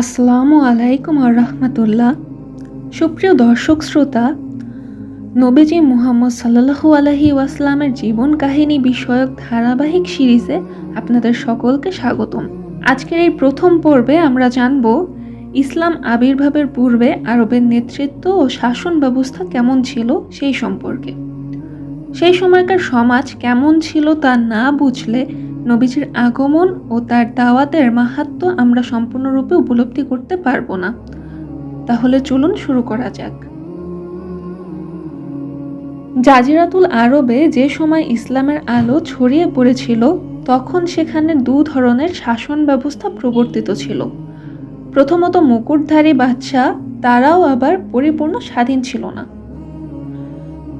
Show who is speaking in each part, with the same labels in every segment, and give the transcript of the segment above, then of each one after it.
Speaker 1: আসসালামু আলাইকুম আর রহমতুল্লাহ। সুপ্রিয় দর্শক শ্রোতা, নবীজি মুহাম্মদ সাল্লাহু আলহি ওয়াসলামের জীবন কাহিনী বিষয়ক ধারাবাহিক সিরিজে আপনাদের সকলকে স্বাগতম। আজকের এই প্রথম পর্বে আমরা জানব ইসলাম আবির্ভাবের পূর্বে আরবের নেতৃত্ব ও শাসন ব্যবস্থা কেমন ছিল সেই সম্পর্কে। সেই সময়কার সমাজ কেমন ছিল তা না বুঝলে নবীজির আগমন ও তার দাওয়াতের মাহাত্ম আমরা সম্পূর্ণরূপে উপলব্ধি করতে পারব না। তাহলে চলুন শুরু করা যাক। জাজিরাতুল আরবে যে সময় ইসলামের আলো ছড়িয়ে পড়েছিল, তখন সেখানে দু ধরনের শাসন ব্যবস্থা প্রবর্তিত ছিল। প্রথমত মুকুটধারী বাদশাহ, তারাও আবার পরিপূর্ণ স্বাধীন ছিল না।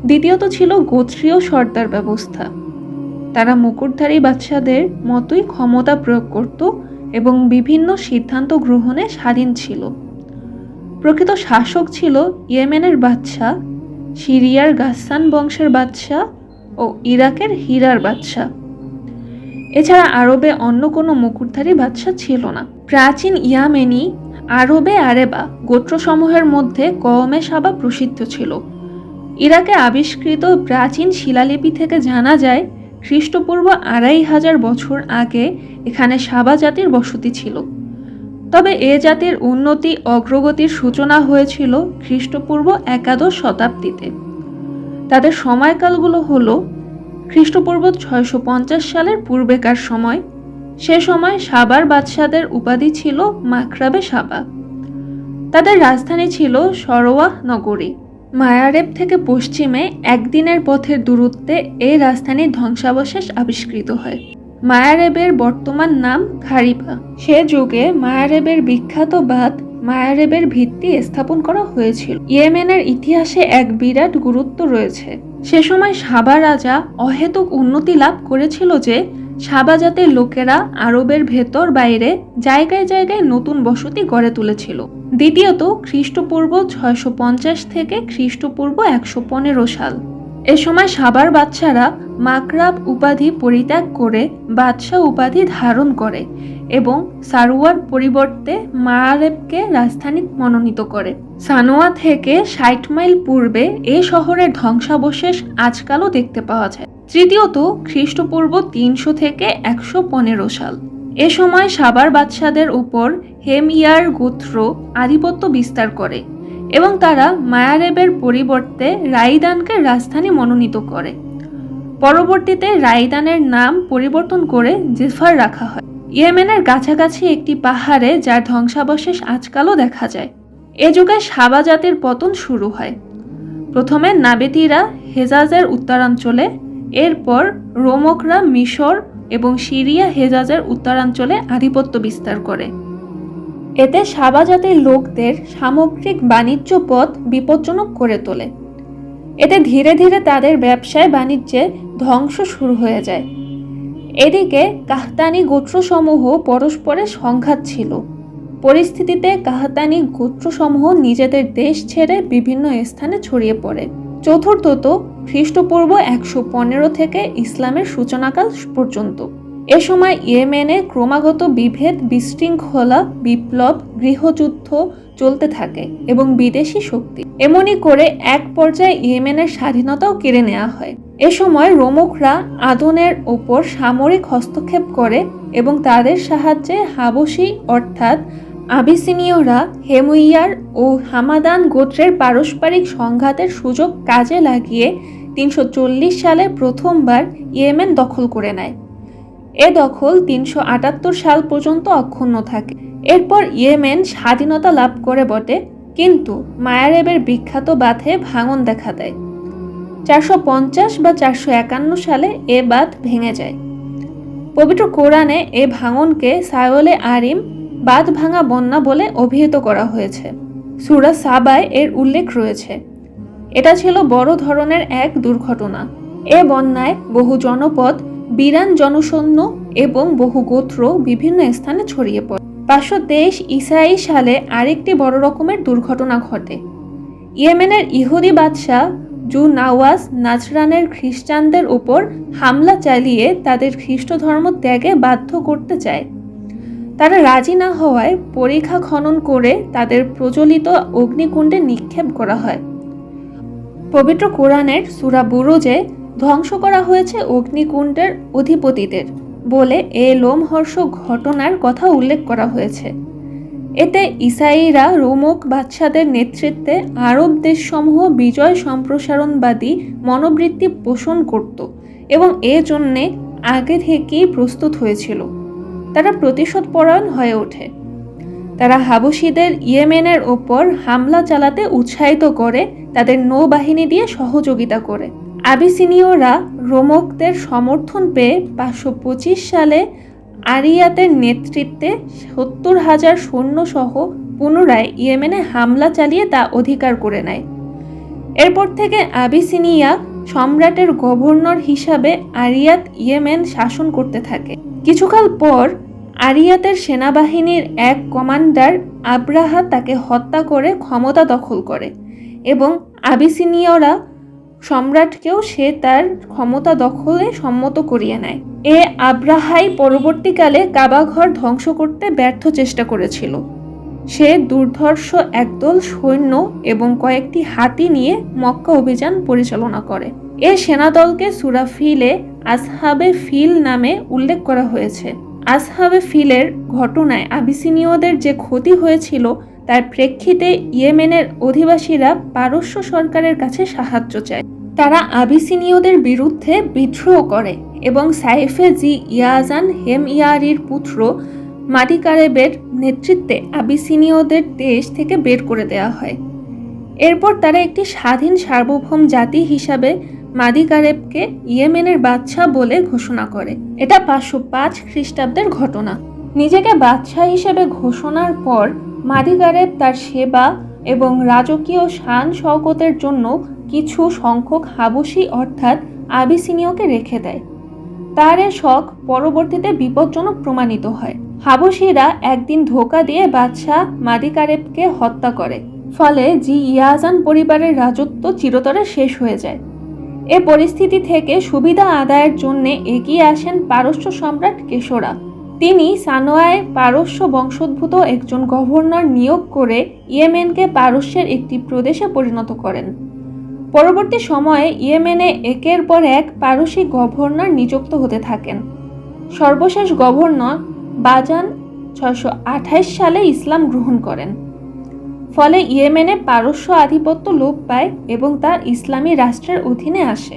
Speaker 1: দ্বিতীয়ত ছিল গোত্রীয় সর্দার ব্যবস্থা। তারা মুকুটধারী বাদশাদের মতোই ক্ষমতা প্রয়োগ করত এবং বিভিন্ন সিদ্ধান্ত গ্রহণে স্বাধীন ছিল। প্রকৃত শাসক ছিল ইয়েমেনের বাদশাহ, সিরিয়ার গাসান বংশের বাদশাহ ও ইরাকের হীরার বাদশাহ। এছাড়া আরবে অন্য কোনো মুকুটধারী বাদশাহ ছিল না। প্রাচীন ইয়ামেনি, আরবে আরেবা গোত্রসমূহের মধ্যে কওমে সাবা প্রসিদ্ধ ছিল। ইরাকে আবিষ্কৃত প্রাচীন শিলালিপি থেকে জানা যায় খ্রিস্টপূর্ব আড়াই হাজার বছর আগে এখানে সাবা জাতির বসতি ছিল। তবে এ জাতির উন্নতি অগ্রগতির সূচনা হয়েছিল খ্রিস্টপূর্ব একাদশ শতাব্দীতে। তাদের সময়কালগুলো হল খ্রিস্টপূর্ব ছয়শো পঞ্চাশ সালের পূর্বেকার সময়। সে সময় সাবার বাদশাদের উপাধি ছিল মাকরাবে সাবা। তাদের রাজধানী ছিল সরোয়া নগরী। মায়ারেব থেকে পশ্চিমে একদিনের পথের দূরত্বে এই রাজধানীর ধ্বংসাবশেষ আবিষ্কৃত হয়। মায়ারেবের বর্তমান নাম খারিফা। সে যুগে মায়ারেবের বিখ্যাত বাদ মায়ারেবের ভিত্তি স্থাপন করা হয়েছিল। ইয়েমেনের ইতিহাসে এক বিরাট গুরুত্ব রয়েছে। সে সময় সাবা রাজা অহেতুক উন্নতি লাভ করেছিল যে, সাবা জাতের লোকেরা আরবের ভেতর বাইরে জায়গায় জায়গায় নতুন বসতি গড়ে তুলেছিল। দ্বিতীয়ত, খ্রিস্টপূর্ব ছয়শো পঞ্চাশ থেকে খ্রিস্টপূর্ব একশো পনেরো সাল। এ সময় সাবার বাদশারা মাকরাব উপাধি পরিত্যাগ করে বাদশাহ উপাধি ধারণ করে এবং সারোয়ার পরিবর্তে মায়ারেবকে রাজধানী মনোনীত করে। সানোয়া থেকে ষাট মাইল পূর্বে এ শহরের ধ্বংসাবশেষ আজকালও দেখতে পাওয়া যায়। তৃতীয়ত, খ্রিস্টপূর্ব তিনশো থেকে একশো পনেরো সাল। এ সময় সাবার বাদশাদের উপর হেমিয়ার গোত্র আধিপত্য বিস্তার করে এবং তারা মায়ারেবের পরিবর্তে রাইদানকে রাজধানী মনোনীত করে। পরবর্তীতে রাইদানের নাম পরিবর্তন করে জেফার রাখা হয়। ইয়েমেনের কাছাকাছি একটি পাহাড়ে যার ধ্বংসাবশেষ আজকালও দেখা যায়। এ যুগে সাবা জাতির পতন শুরু হয়। প্রথমে নাবেতিরা হেজাজের উত্তরাঞ্চলে এরপর রোমকরা মিশর এবং সিরিয়া হেজাজের উত্তরাঞ্চলে আধিপত্য বিস্তার করে। এতে সাবা জাতির লোকদের সামগ্রিক বাণিজ্য পথ বিপজ্জনক করে তোলে। এতে ধীরে ধীরে তাদের ব্যবসায় বাণিজ্যে ধ্বংস শুরু হয়ে যায়। এদিকে কাহতানি গোত্রসমূহ পরস্পরের সংঘাত ছিল। পরিস্থিতিতে কাহতানি গোত্রসমূহ নিজেদের দেশ ছেড়ে বিভিন্ন স্থানে ছড়িয়ে পড়ে। চতুর্থত খ্রিস্টপূর্ব একশো পনেরো থেকে ইসলামের সূচনাকাল পর্যন্ত। এ সময় ইয়েমেনে ক্রমাগত বিভেদ, বিশৃঙ্খলা, বিপ্লব, গৃহযুদ্ধ চলতে থাকে এবং বিদেশি শক্তি। এমনই করে এক পর্যায়ে ইয়েমেনের স্বাধীনতাও কেড়ে নেওয়া হয়। এ সময় রোমকরা আদনের ওপর সামরিক হস্তক্ষেপ করে এবং তাদের সাহায্যে হাবসি অর্থাৎ আবিসিনীয়রা হেমুইয়ার ও হামাদান গোত্রের পারস্পরিক সংঘাতের সুযোগ কাজে লাগিয়ে তিনশো চল্লিশ সালে প্রথমবার ইয়েমেন দখল করে নেয়। এ দখল তিনশো আটাত্তর সাল পর্যন্ত অক্ষুণ্ণ থাকে। এরপর ইয়েমেন স্বাধীনতা লাভ করে বটে, কিন্তু মায়ারেবের বিখ্যাত বাঁধে ভাঙন দেখা দেয়। চারশো পঞ্চাশ বা চারশো একান্ন সালে এ বাঁধ ভেঙে যায়। পবিত্র কোরআনে এ ভাঙনকে সায়লে আরিম বাঁধ ভাঙা বন্যা বলে অভিহিত করা হয়েছে। সুরা সাবায় এর উল্লেখ রয়েছে। এটা ছিল বড় ধরনের এক দুর্ঘটনা। এ বন্যায় বহু জনপদ, বিরান জনশূন্য এবং বহু গোত্র বিভিন্ন স্থানে ছড়িয়ে পড়ে। পাঁচশো তেইশ ইসরাই সালে আরেকটি বড় রকমের দুর্ঘটনা ঘটে। ইয়েমেনের ইহুদি বাদশাহ জু নাওয়াজ নাজরানের খ্রিস্টানদের উপর হামলা চালিয়ে তাদের খ্রিস্ট ধর্ম ত্যাগে বাধ্য করতে চায়। তারা রাজি না হওয়ায় পরীক্ষা খনন করে তাদের প্রচলিত অগ্নিকুণ্ডে নিক্ষেপ করা হয়। পবিত্র কোরআনের সুরা বুরুজে ধ্বংস করা হয়েছে অগ্নিকুণ্ডের অধিপতিদের বলে এ লোমহর্ষ ঘটনার কথা উল্লেখ করা হয়েছে। এতে ইসাইরা, রোমক বাদশাদের নেতৃত্বে আরব দেশসমূহ বিজয় সম্প্রসারণবাদী মনোবৃত্তি পোষণ করত এবং এ জন্যে আগে থেকেই প্রস্তুত হয়েছিল। তারা প্রতিশোধপরায়ণ হয়ে ওঠে। তারা হাবশিদের ইয়েমেনের ওপর হামলা চালাতে উৎসাহিত করে, তাদের নৌবাহিনী দিয়ে সহযোগিতা করে। আবিসিনীয়রা রোমকদের সমর্থন পেয়ে পাঁচশো পঁচিশ সালে আরিয়াতের নেতৃত্বে সত্তর হাজার সৈন্যসহ পুনরায় ইয়েমেনে হামলা চালিয়ে তা অধিকার করে নেয়। এরপর থেকে আবিসিনিয়া সম্রাটের গভর্নর হিসাবে আরিয়াত ইয়েমেন শাসন করতে থাকে। কিছুকাল পর আরিয়াতের সেনাবাহিনীর এক কমান্ডার আব্রাহা তাকে হত্যা করে ক্ষমতা দখল করে এবং আবিসিনীয়রা সম্রাটকেও সে তার ক্ষমতা দখলে সম্মত করিয়ে নেয়। এ আব্রাহাই পরবর্তীকালে কাবাঘর ধ্বংস করতে ব্যর্থ চেষ্টা করেছিল। সে দুর্ধর্ষ একদল সৈন্য এবং কয়েকটি হাতি নিয়ে মক্কা অভিযান পরিচালনা করে। এ সেনাদলকে সুরাফিলে আসহাবে ফিল নামে উল্লেখ করা হয়েছে। আসহাবে ফিলের ঘটনায় আবিসিনীয়দের যে ক্ষতি হয়েছিল, তার প্রেক্ষিতে ইয়েমেনের অধিবাসীরা পারস্য সরকারের কাছে সাহায্য চায়। তারা আবিসিনীয়দের বিরুদ্ধে বিদ্রোহ করে এবং সাইফে জি ইয়াজান হেম ইয়ারির পুত্র মাটিকারেবের নেতৃত্বে আবিসিনীয়দের দেশ থেকে বের করে দেওয়া হয়। এরপর তারা একটি স্বাধীন সার্বভৌম জাতি হিসাবে মাদিকারেবকে ইয়েমেনের বাদশাহ বলে ঘোষণা করে। এটা পাঁচশো পাঁচ খ্রিস্টাব্দের ঘটনা। নিজেকে বাদশাহ হিসেবে ঘোষণার পর মাদি মাদিকারেব তার সেবা এবং রাজকীয় শান শওকতের জন্য কিছু সংখ্যক হাবসি অর্থাৎ আবিসিনীয়কে রেখে দেয়। তার এ শখ পরবর্তীতে বিপজ্জনক প্রমাণিত হয়। হাবসিরা একদিন ধোকা দিয়ে বাদশাহ মাদিকারেবকে হত্যা করে। ফলে জি ইয়াজান পরিবারের রাজত্ব চিরতরে শেষ হয়ে যায়। এ পরিস্থিতি থেকে সুবিধা আদায়ের জন্য এগিয়ে আসেন পারস্য সম্রাট কেশরা। তিনি সানোয়ায় পারস্য বংশোদ্ভূত একজন গভর্নর নিয়োগ করে ইয়েমেনকে পারস্যের একটি প্রদেশে পরিণত করেন। পরবর্তী সময়ে ইয়েমেনে একের পর এক পারসিক গভর্নর নিযুক্ত হতে থাকেন। সর্বশেষ গভর্নর বাজান ছয়শো সালে ইসলাম গ্রহণ করেন। ফলে ইয়েমেনে পারস্য আধিপত্য লোপ পায় এবং তা ইসলামী রাষ্ট্রের অধীনে আসে।